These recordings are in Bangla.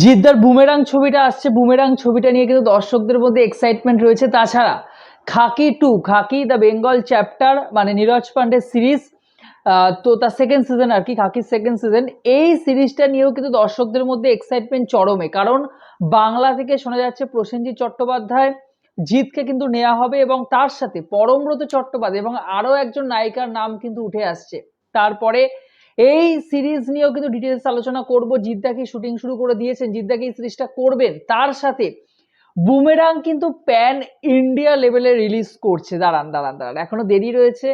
জিদ্দার বুমেরাং ছবিটা আসছে। বুমেরাং ছবিটা নিয়ে কিন্তু দর্শকদের মধ্যে এক্সাইটমেন্ট রয়েছে। তাছাড়া Khakee two Khakee the Bengal chapter মানে নীরজ পান্ডের সিরিজ তো তার সেকেন্ড সিজন আর কি, খাকির সেকেন্ড সিজন এই সিরিজটা নিয়েও কিন্তু দর্শকদের মধ্যে এক্সাইটমেন্ট চরমে। কারণ বাংলা থেকে শোনা যাচ্ছে প্রসেনজিৎ চট্টোপাধ্যায় জিতকে কিন্তু নেওয়া হবে এবং তার সাথে পরমব্রত চট্টোপাধ্যায় এবং আরও একজন নায়িকার নাম কিন্তু উঠে আসছে। তারপরে এই সিরিজ নিয়েও কিন্তু ডিটেলস আলোচনা করব। জিদ্দা কি শুটিং শুরু করে দিয়েছেন? জিদ্দা কি এই সিরিজটা করবেন? তার সাথে বুমেরাং কিন্তু প্যান ইন্ডিয়া লেভেলে রিলিজ করছে। দাঁড়ান দাঁড়ান দাঁড়ান। এখনও দেরি রয়েছে।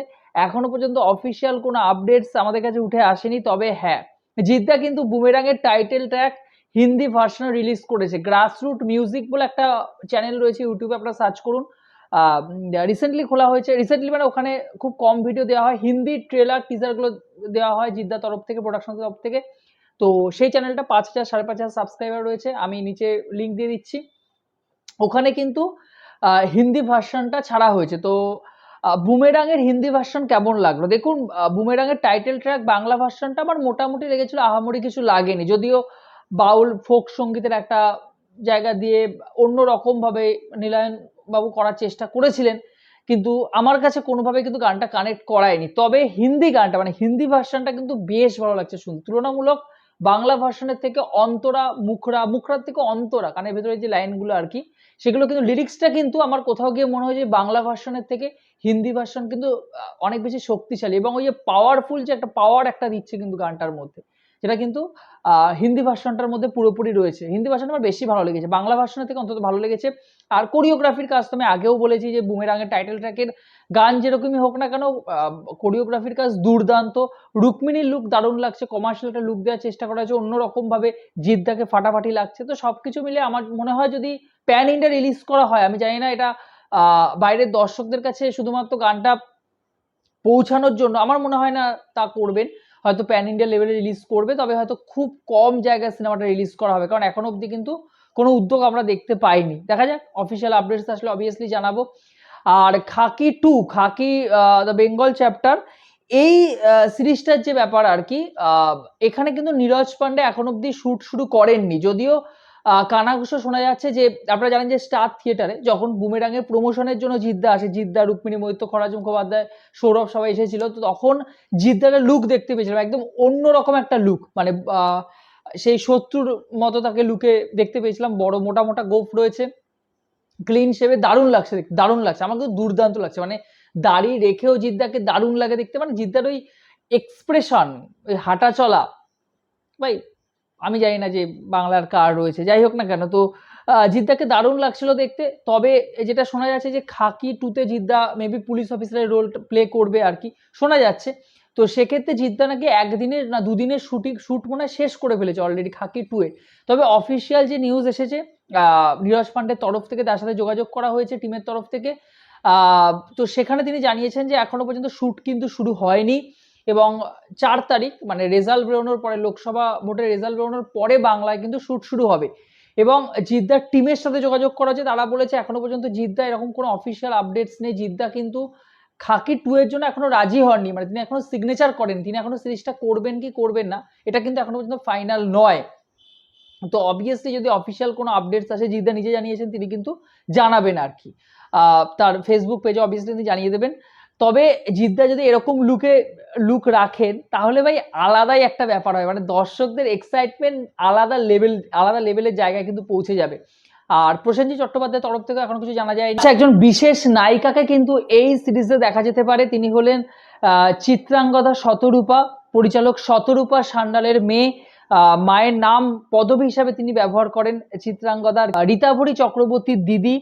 এখনও পর্যন্ত অফিসিয়াল কোনো আপডেটস আমাদের কাছে উঠে আসেনি। তবে হ্যাঁ জিদ্দা কিন্তু বুমেরাং এর টাইটেল ট্র্যাক হিন্দি ভার্সনে রিলিজ করেছে। গ্রাসরুট মিউজিক বলে একটা চ্যানেল রয়েছে, ইউটিউবে আপনারা সার্চ করুন। রিসেন্টলি খোলা হয়েছে। রিসেন্টলি মানে ওখানে খুব কম ভিডিও দেওয়া হয়। হিন্দি ট্রেলার টিজারগুলো দেওয়া হয় জিদ্দা তরফ থেকে প্রোডাকশন তরফ থেকে। তো সেই চ্যানেলটা পাঁচ হাজার, সাড়ে পাঁচ হাজার সাবস্ক্রাইবার রয়েছে। আমি নিচে লিঙ্ক দিয়ে দিচ্ছি। ওখানে কিন্তু হিন্দি ভার্সনটা ছাড়া হয়েছে। তো বুমেরাং এর হিন্দি ভার্সন কেমন লাগল? দেখুন বুমেরাং এর টাইটেল ট্র্যাক বাংলা ভার্সনটা আমার মোটামুটি লেগেছিল, আহামরি কিছু লাগেনি। যদিও বাউল ফোক সঙ্গীতের একটা জায়গা দিয়ে অন্য রকম ভাবে নীলায়ন বাবু করার চেষ্টা করেছিলেন, কিন্তু আমার কাছে কোনোভাবে কিন্তু গানটা কানেক্ট করায়নি। তবে হিন্দি গানটা মানে হিন্দি ভার্সনটা কিন্তু বেশ ভালো লাগছে শুনতে। তুলনামূলক বাংলা ভার্সনের থেকে অন্তরা, মুখরা, মুখরার থেকে অন্তরা, কানের ভেতরে যে লাইনগুলো আর কি, সেগুলো কিন্তু লিরিক্সটা কিন্তু আমার কোথাও গিয়ে মনে হয় যে বাংলা ভার্সনের থেকে হিন্দি ভার্সন কিন্তু অনেক বেশি শক্তিশালী এবং ওই যে পাওয়ারফুল যে একটা পাওয়ার একটা দিচ্ছে কিন্তু গানটার মধ্যে। যেটা কিন্তু হিন্দি ভার্সনটার মধ্যে পুরোপুরি রয়েছে। হিন্দি ভার্সন আমার বেশি ভালো লেগেছে। বাংলা ভার্সনের থেকে অন্তত ভালো লেগেছে। আর কোরিওগ্রাফির কাজ তো আমি আগেও বলেছি যে, বুমেরাঙের টাইটেল ট্র্যাকের গান যেরকমই হোক না কেন কোরিওগ্রাফির কাজ দুর্দান্ত। রুক্মিণীর লুক দারুণ লাগছে। কমার্শিয়াল একটা লুক দেওয়ার চেষ্টা করা হয়েছে। অন্যরকম ভাবে জিদ্দাকে ফাটাফাটি লাগছে। তো সব কিছু মিলে আমার মনে হয় যদি প্যান ইন্ডিয়া রিলিজ করা হয়, আমি জানি না এটা বাইরের দর্শকদের কাছে শুধুমাত্র গানটা পৌঁছানোর জন্য, আমার মনে হয় না তা করবেন। হয়তো প্যান ইন্ডিয়া লেভেলে রিলিজ করবে, তবে হয়তো খুব কম জায়গায় সিনেমাটা রিলিজ করা হবে। কারণ এখন অবধি কিন্তু কোনো উদ্যোগ আমরা দেখতে পাইনি। দেখা যাক অফিসিয়াল আপডেটস আসলে অবভিয়াসলি জানাব। আর Khakee two Khakee the Bengal chapter এই সিরিজটার যে ব্যাপার আর কি এখানে কিন্তু নীরজ পান্ডে এখন অবধি শ্যুট শুরু করেননি। যদিও কানাঘুষো শোনা যাচ্ছে যে, আপনারা জানেন যে স্টার থিয়েটারে যখন বুমেরাঙের প্রমোশনের জন্য জিদ্দা আসে, জিদ্দা, রুক্মিণী, মৈত্র খরাজ মুখোপাধ্যায়, সৌরভ সবাই এসেছিল, তো তখন জিদ্দারের লুক দেখতে পেয়েছিলাম, একদম অন্যরকম একটা লুক মানে সেই শত্রুর মতো তাকে লুকে দেখতে পেয়েছিলাম, বড় মোটা মোটা গোফ রয়েছে ক্লিন শেভে দারুণ লাগছে দারুণ লাগছে আমার দুর্দান্ত লাগছে মানে দাড়ি রেখেও জিদ্দাকে দারুণ লাগে দেখতে মানে জিদ্দার ওই এক্সপ্রেশন ওই হাঁটা চলা, ভাই আমি জানি না যে বাংলার কার রয়েছে, যাই হোক না কেন, তো জিদ্দাকে দারুণ লাগছিল দেখতে, তবে যেটা শোনা যাচ্ছে যে খাকি টুতে জিদ্দা মেবি পুলিশ অফিসারের রোল প্লে করবে আর কি, শোনা যাচ্ছে, তো সেক্ষেত্রে জিদ্দা নাকি একদিনের না দুদিনের শুটিং শ্যুট মনে শেষ করে ফেলেছে অলরেডি খাকি টুয়ে তবে অফিসিয়াল যে নিউজ এসেছে নীরজ পান্ডের তরফ থেকে তার সাথে যোগাযোগ করা হয়েছে টিমের তরফ থেকে তো সেখানে তিনি জানিয়েছেন যে এখনও পর্যন্ত শ্যুট কিন্তু শুরু হয়নি এবং চার তারিখ মানে রেজাল্ট বেরোনোর পরে, লোকসভা ভোটের রেজাল্ট বেরোনোর পরে বাংলায় কিন্তু শ্যুট শুরু হবে। এবং জিদ্দার টিমের সাথে যোগাযোগ করা হয়েছে তারা বলেছে এখনও পর্যন্ত জিদ্দা এরকম কোনো অফিসিয়াল আপডেটস নেই। জিদ্দা কিন্তু খাকি টু এর জন্য এখনও রাজি হননি। মানে তিনি এখনও সিগনেচার করেন তিনি এখনও সিরিজটা করবেন কি করবেন না, এটা কিন্তু এখনও পর্যন্ত ফাইনাল নয়। তো অবভিয়াসলি যদি অফিসিয়াল কোনো আপডেটস আসে, জিদ্দা নিজে জানিয়েছেন, তিনি কিন্তু জানাবেন আর কি। তার ফেসবুক পেজে অবভিয়াসলি তিনি জানিয়ে দেবেন। তবে জিদ্দা যদি এরকম লুকে লুক রাখেন, তাহলে ভাই আলাদাই একটা ব্যাপার হয়। মানে দর্শকদের এক্সাইটমেন্ট আলাদা লেভেল আলাদা লেভেলের জায়গায় কিন্তু পৌঁছে যাবে। আর প্রসেনজিৎ চট্টোপাধ্যায়ের তরফ থেকে এখনও কিছু জানা যায় আচ্ছা একজন বিশেষ নায়িকাকে কিন্তু এই সিরিজে দেখা যেতে পারে। তিনি হলেন চিত্রাঙ্গদা শতরূপা, পরিচালক শতরূপা সান্যালের মেয়ে। মায়ের নাম পদবী হিসাবে তিনি ব্যবহার করেন চিত্রাঙ্গদার রীতাভরি চক্রবর্তীর দিদি।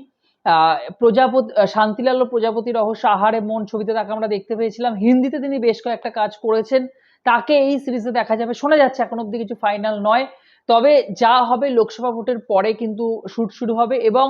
প্রজাপতি শান্তিলাল প্রজাপতি রহস্য আহারে মন ছবিতে তাকে আমরা দেখতে পেয়েছিলাম। হিন্দিতে তিনি বেশ কয়েকটা কাজ করেছেন। তাকে এই সিরিজে দেখা যাবে। শোনা যাচ্ছে, এখন অব্দি কিছু ফাইনাল নয়। তবে যা হবে লোকসভা ভোটের পরে কিন্তু শুট শুরু হবে এবং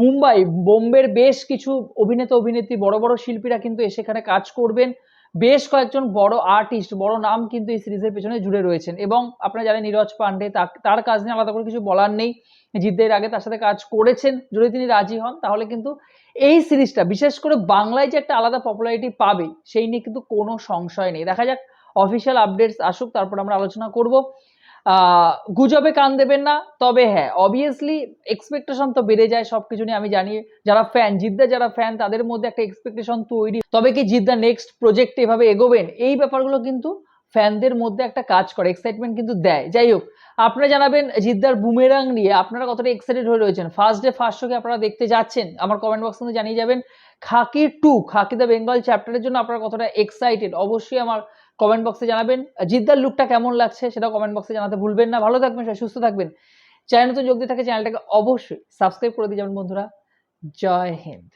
মুম্বাই, বোম্বের বেশ কিছু অভিনেতা, অভিনেত্রী, বড় বড় শিল্পীরা কিন্তু এসে এখানে কাজ করবেন। বেশ কয়েকজন বড় আর্টিস্ট বড় নাম কিন্তু এই সিরিজের পেছনে জুড়ে রয়েছেন এবং আপনারা জানেন নীরজ পান্ডে তার কাজ নিয়ে আলাদা করে কিছু বলার নেই। জিতদের আগে তার সাথে কাজ করেছেন। যদি তিনি রাজি হন, তাহলে কিন্তু এই সিরিজটা বিশেষ করে বাংলায় যে একটা আলাদা পপুলারিটি পাবে, সেই নিয়ে কিন্তু কোনো সংশয় নেই। দেখা যাক অফিসিয়াল আপডেটস আসুক, তারপর আমরা আলোচনা করব। গুজবে কান দেবেন না, তবে হ্যাঁ অবভিয়াসলি এক্সপেকটেশন তো বেড়ে যায়, সবকিছু নিয়ে আমি জানি, যারা ফ্যান জিদ্দা যারা ফ্যান তাদের মধ্যে একটা এক্সপেকটেশন তৈরি। তবে কি জিদ্দা নেক্সট প্রজেক্ট এভাবে এগোবেন? এই ব্যাপারগুলো কিন্তু ফ্যানদের মধ্যে একটা কাজ করে এক্সাইটমেন্ট কিন্তু দেয়। যাই হোক, আপনারা জানাবেন জিদ্দার বুমেরাং নিয়ে, আপনারা কতটা এক্সাইটেড হয়ে রয়েছেন? ফার্স্ট ডে ফার্স্ট শোকে আপনারা দেখতে যাচ্ছেন? আমার কমেন্ট বক্স কিন্তু জানিয়ে যাবেন, Khakee two Khakee the Bengal চ্যাপ্টারের জন্য আপনারা কতটা এক্সাইটেড অবশ্যই আমার কমেন্ট বক্সে জানাবেন। জিদ্দার লুকটা কেমন লাগছে সেটা কমেন্ট বক্সে জানাতে ভুলবেন না। ভালো থাকবেন সুস্থ থাকবেন। চ্যানেল নতুন যোগ দিয়ে থাকে, চ্যানেলটাকে অবশ্যই সাবস্ক্রাইব করে দিয়ে যাবেন বন্ধুরা। জয় হিন্দ।